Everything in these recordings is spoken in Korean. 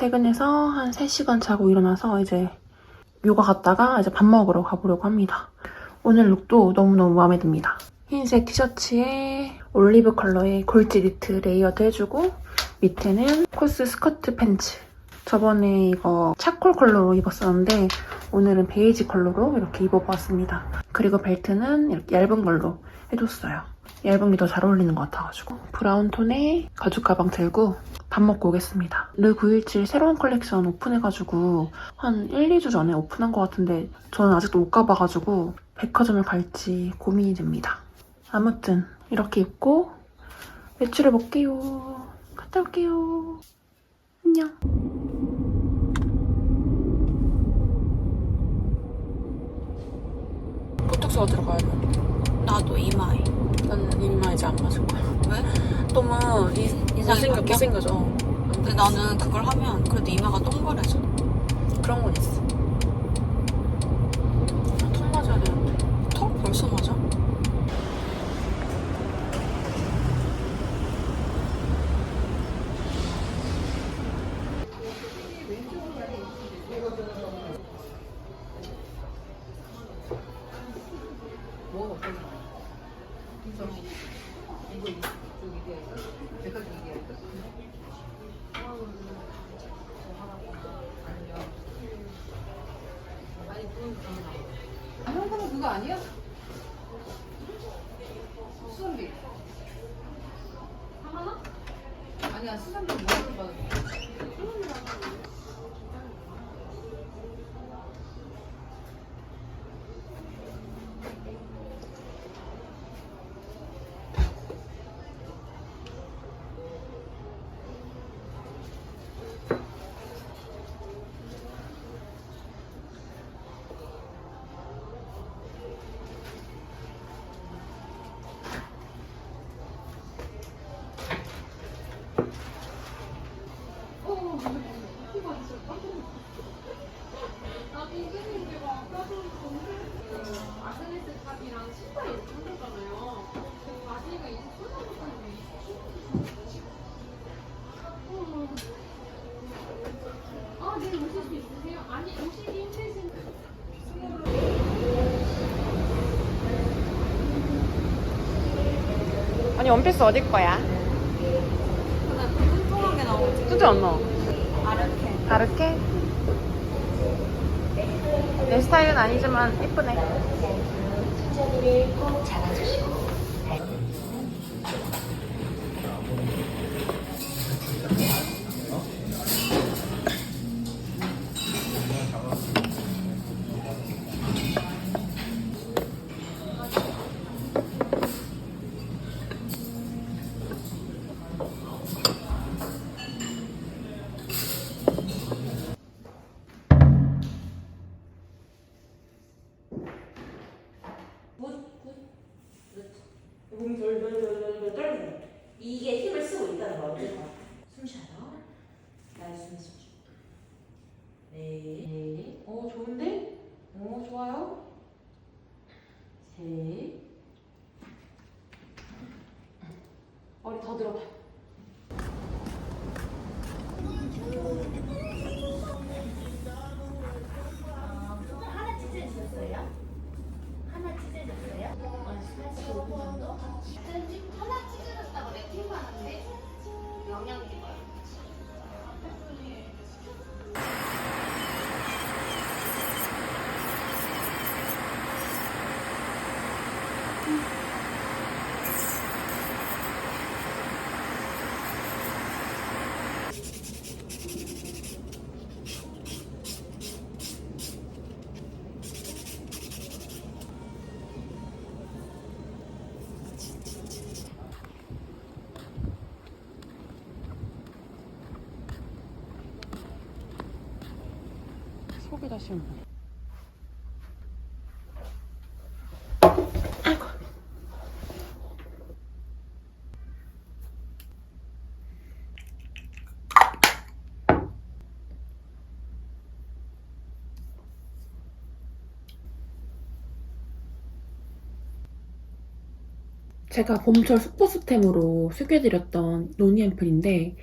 퇴근해서 한 3시간 자고 일어나서 이제 요가 갔다가 이제 밥 먹으러 가보려고 합니다. 오늘 룩도 너무너무 마음에 듭니다. 흰색 티셔츠에 올리브 컬러의 골지 니트 레이어드 해주고 밑에는 코스 스커트 팬츠. 저번에 이거 차콜 컬러로 입었었는데 오늘은 베이지 컬러로 이렇게 입어보았습니다. 그리고 벨트는 이렇게 얇은 걸로 해줬어요. 얇은 게 더 잘 어울리는 것 같아가지고 브라운 톤의 가죽 가방 들고 밥 먹고 오겠습니다. 르 917 새로운 컬렉션 오픈해가지고 한 1, 2주 전에 오픈한 것 같은데 저는 아직도 못 가봐가지고 백화점을 갈지 고민이 됩니다. 아무튼 이렇게 입고 외출해 볼게요. 갔다 올게요. 안녕. 보톡스 어디로 가야 돼? 나도 이마에. 나는 이마 이제 안 맞을 거야. 왜? 너무 이, 이상하게 못생겨? 못생겨져. 근데 나는 그걸 하면 그래도 이마가 동그래져. 그런 건 있어. 턱 맞아야 되는데. 턱 벌써 맞아? 형광 그거 아니야? 수선비. 하나? 아니야 수선비 뭐한테 받았어? 아니 원피스 어디 거야? 뚱뚱하게 나오지. 뚜지 안 나와. 아르케. 다르게? 내 스타일은 아니지만 예쁘네. 몸이 다 시원. 제가 봄철 숙보스템으로 소개해드렸던 노니앰플인데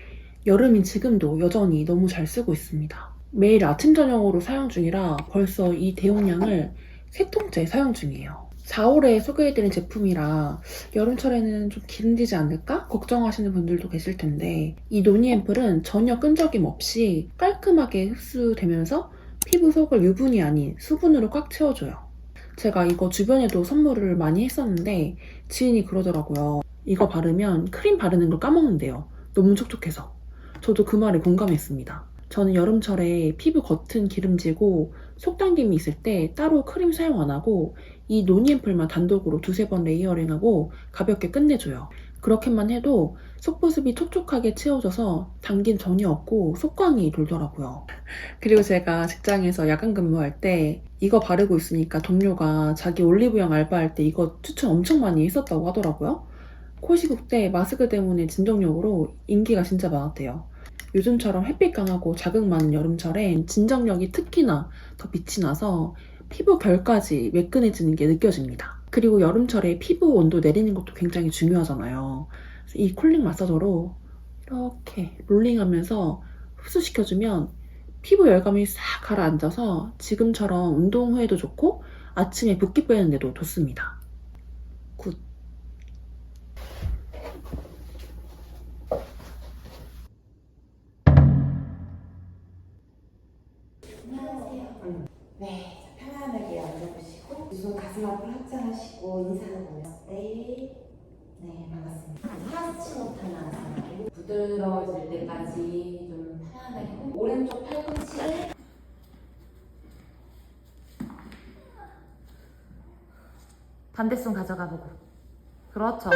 여름인 지금도 여전히 너무 잘 쓰고 있습니다. 매일 아침 저녁으로 사용 중이라 벌써 이 대용량을 세 통째 사용 중이에요. 4월에 소개해드린 제품이라 여름철에는 좀 기름지지 않을까 걱정하시는 분들도 계실 텐데 이 노니 앰플은 전혀 끈적임 없이 깔끔하게 흡수되면서 피부 속을 유분이 아닌 수분으로 꽉 채워줘요. 제가 이거 주변에도 선물을 많이 했었는데 지인이 그러더라고요. 이거 바르면 크림 바르는 걸 까먹는데요. 너무 촉촉해서. 저도 그 말에 공감했습니다. 저는 여름철에 피부 겉은 기름지고 속 당김이 있을 때 따로 크림 사용 안 하고 이 노니 앰플만 단독으로 두세 번 레이어링하고 가볍게 끝내줘요. 그렇게만 해도 속보습이 촉촉하게 채워져서 당김 전혀 없고 속광이 돌더라고요. 그리고 제가 직장에서 야간 근무할 때 이거 바르고 있으니까 동료가 자기 올리브영 알바할 때 이거 추천 엄청 많이 했었다고 하더라고요. 코시국 때 마스크 때문에 진정력으로 인기가 진짜 많았대요. 요즘처럼 햇빛 강하고 자극 많은 여름철엔 진정력이 특히나 더 빛이 나서 피부 결까지 매끈해지는 게 느껴집니다. 그리고 여름철에 피부 온도 내리는 것도 굉장히 중요하잖아요. 이 쿨링 마사저로 이렇게 롤링하면서 흡수시켜주면 피부 열감이 싹 가라앉아서 지금처럼 운동 후에도 좋고 아침에 붓기 빼는데도 좋습니다. 굿. 하시고 인사하고요. 네, 네 반갑습니다. 못하는 아사나로 부드러워질 때까지 좀 편안하게 후- 오른쪽 팔꿈치를 반대손 가져가 보고 그렇죠.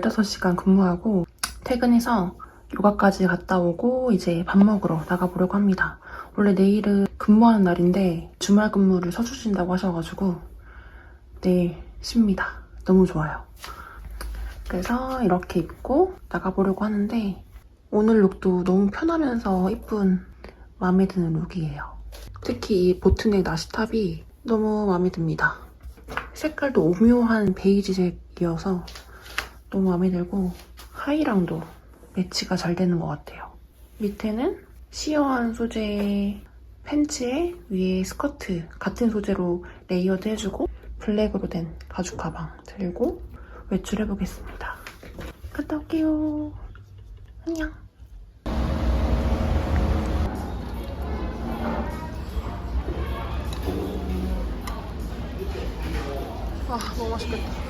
15시간 근무하고 퇴근해서 요가까지 갔다 오고 이제 밥 먹으러 나가보려고 합니다. 원래 내일은 근무하는 날인데 주말 근무를 서주신다고 하셔가지고 내일 쉽니다. 너무 좋아요. 그래서 이렇게 입고 나가보려고 하는데 오늘 룩도 너무 편하면서 이쁜 마음에 드는 룩이에요. 특히 이 보트넥 나시탑이 너무 마음에 듭니다. 색깔도 오묘한 베이지색이어서 너무 마음에 들고 하의랑도 매치가 잘 되는 것 같아요. 밑에는 시어한 소재의 팬츠에 위에 스커트 같은 소재로 레이어드 해주고 블랙으로 된 가죽 가방 들고 외출해보겠습니다. 갔다 올게요. 안녕. 와 너무 맛있겠다.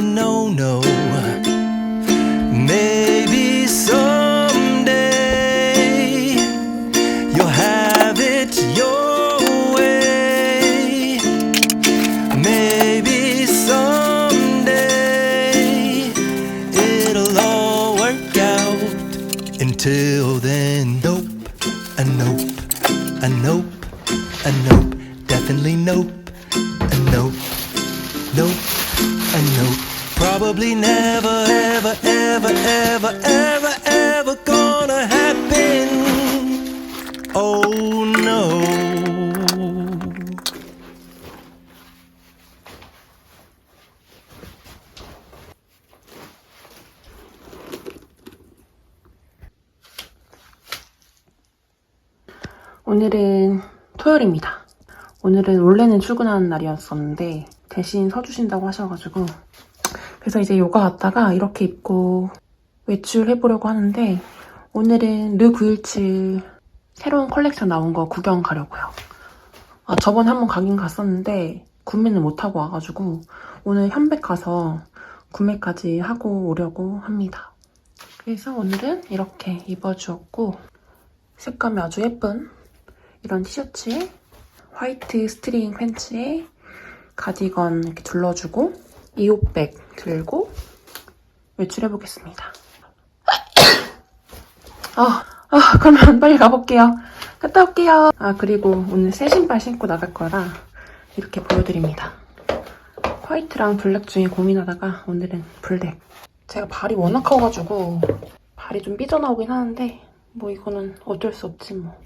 No, no, no, no. Maybe ever, ever, ever, ever gonna happen. Oh no. 오늘은 토요일입니다. 오늘은 원래는 출근하는 날이었었는데 대신 서주신다고 하셔가지고 그래서 이제 요가 갔다가 이렇게 입고 외출해보려고 하는데 오늘은 르 917 새로운 컬렉션 나온 거 구경 가려고요. 아, 저번에 한번 가긴 갔었는데 구매는 못하고 와가지고 오늘 현백 가서 구매까지 하고 오려고 합니다. 그래서 오늘은 이렇게 입어주었고 색감이 아주 예쁜 이런 티셔츠에 화이트 스트링 팬츠에 가디건 이렇게 둘러주고 이옷백 들고 외출해보겠습니다. 아, 아, 그러면 빨리 가볼게요. 갔다 올게요. 아, 그리고 오늘 새 신발 신고 나갈 거라 이렇게 보여드립니다. 화이트랑 블랙 중에 고민하다가 오늘은 블랙. 제가 발이 워낙 커가지고 발이 좀 삐져나오긴 하는데 뭐 이거는 어쩔 수 없지 뭐.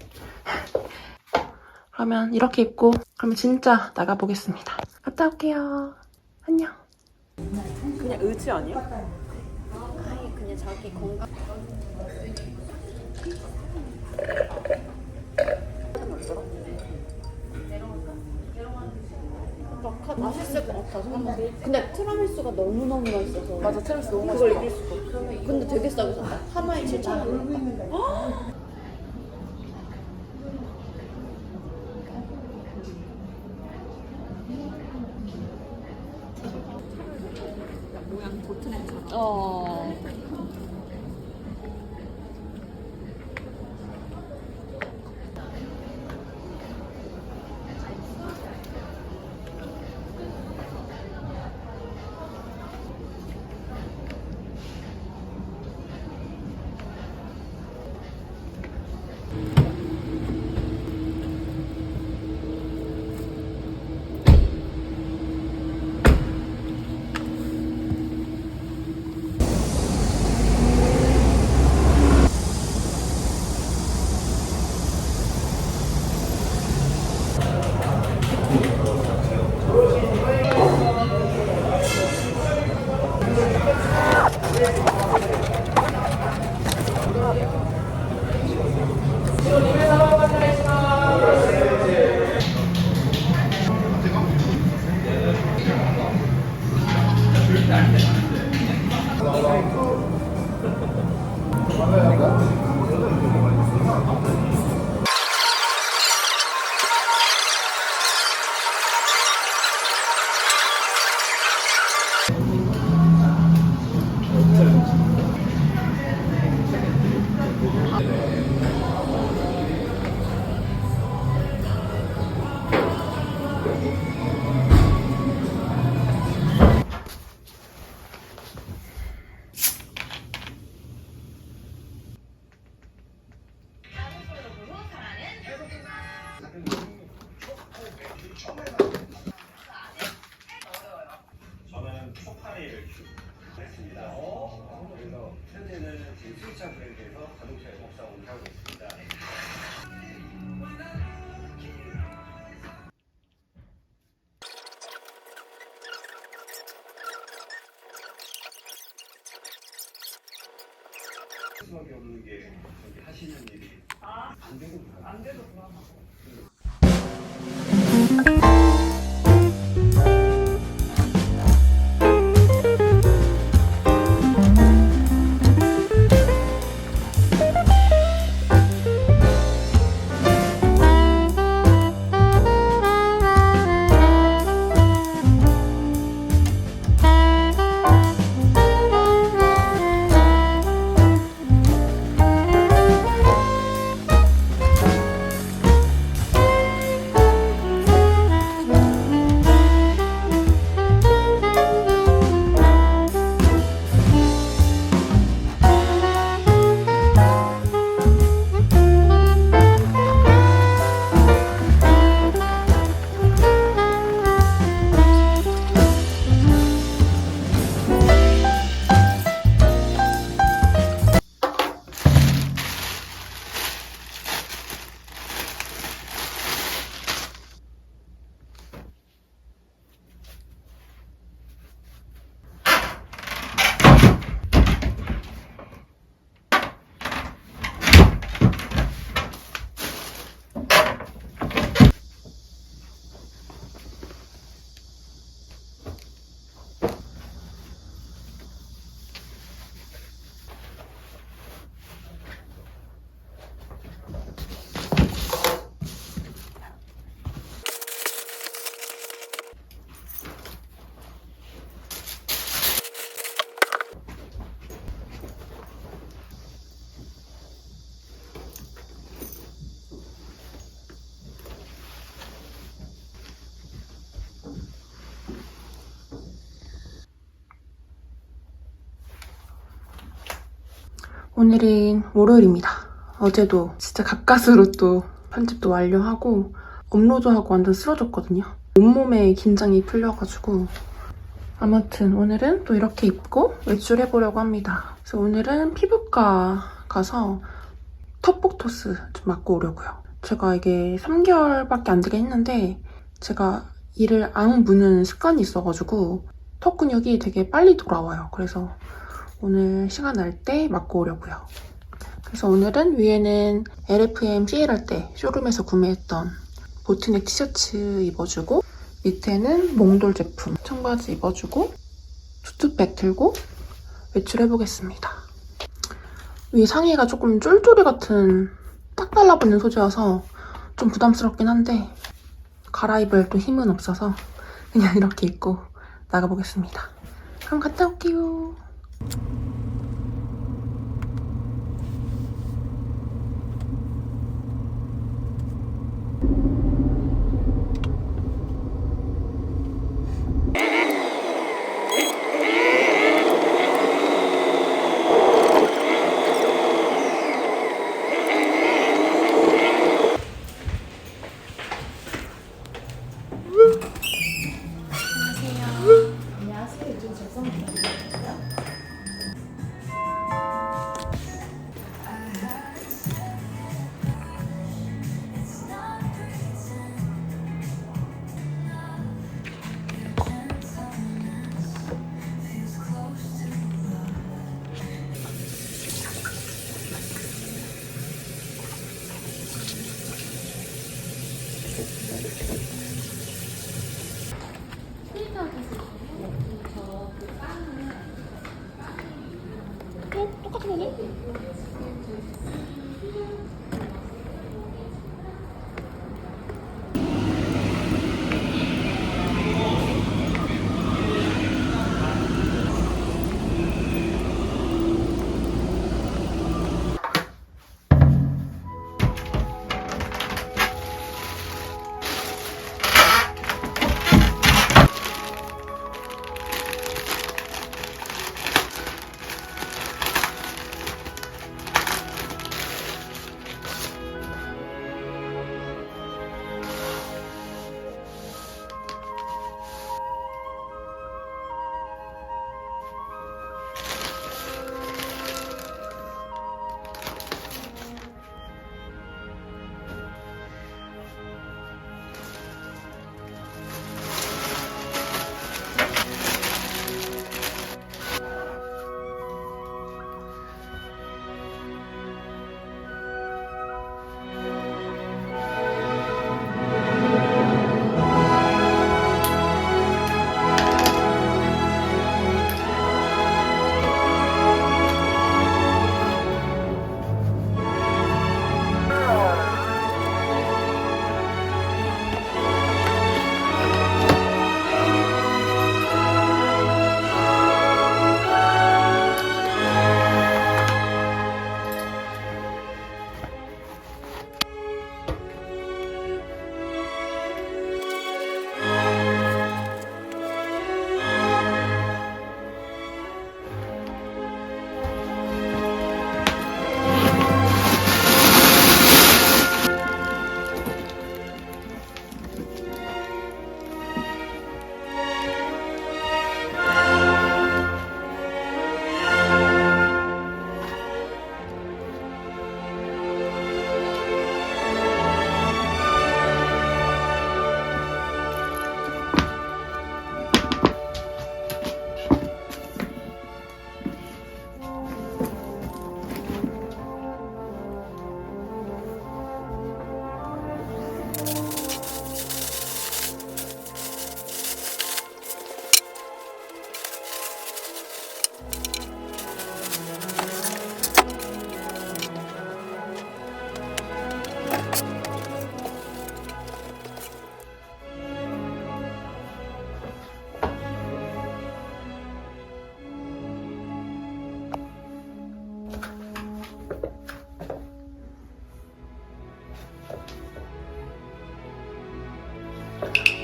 그러면 이렇게 입고 그러면 진짜 나가보겠습니다. 갔다 올게요. 안녕. 그냥 의지 아니야? 아니 그냥 자기 건강 맛있을 것 같아서 근데 트라미수가 너무 너무 맛있어서 맞아 트라미수 너무 맛있어. 그걸 이길 수가 없어. 근데 되게 싸게 샀다. 하나에 7,000원. 어. 없는 게 하시는 일이. 안 되고 안 돼도 오늘은 월요일입니다. 어제도 진짜 가까스로 또 편집도 완료하고 업로드하고 완전 쓰러졌거든요. 온몸에 긴장이 풀려가지고 아무튼 오늘은 또 이렇게 입고 외출해보려고 합니다. 그래서 오늘은 피부과 가서 턱복토스 좀 맞고 오려고요. 제가 이게 3개월밖에 안 되게 했는데 제가 이를 앙 무는 습관이 있어가지고 턱 근육이 되게 빨리 돌아와요. 그래서 오늘 시간 날 때 맞고 오려고요. 그래서 오늘은 위에는 LFM CL 할 때 쇼룸에서 구매했던 보트넥 티셔츠 입어주고 밑에는 몽돌 제품 청바지 입어주고 투투백 들고 외출해보겠습니다. 위 상의가 조금 쫄쫄이 같은 딱 달라붙는 소재여서 좀 부담스럽긴 한데 갈아입을 또 힘은 없어서 그냥 이렇게 입고 나가보겠습니다. 그럼 갔다 올게요.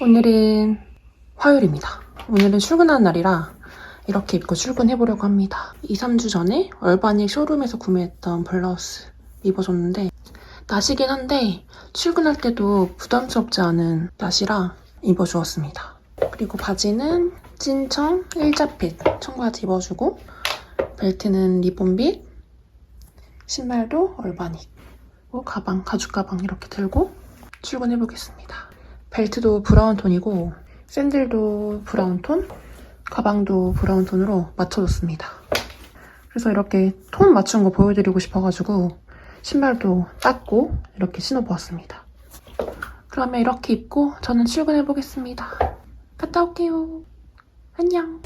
오늘은 화요일입니다. 오늘은 출근하는 날이라 이렇게 입고 출근해 보려고 합니다. 2, 3주 전에 얼바닉 쇼룸에서 구매했던 블라우스 입어줬는데 나시긴 한데 출근할 때도 부담스럽지 않은 나시라 입어주었습니다. 그리고 바지는 찐청 일자핏 청바지 입어주고 벨트는 리본빗 신발도 얼바닉 가방, 가죽 가방 이렇게 들고 출근해 보겠습니다. 벨트도 브라운 톤이고 샌들도 브라운 톤, 가방도 브라운 톤으로 맞춰줬습니다. 그래서 이렇게 톤 맞춘 거 보여드리고 싶어가지고 신발도 닦고 이렇게 신어보았습니다. 그러면 이렇게 입고 저는 출근해보겠습니다. 갔다 올게요. 안녕.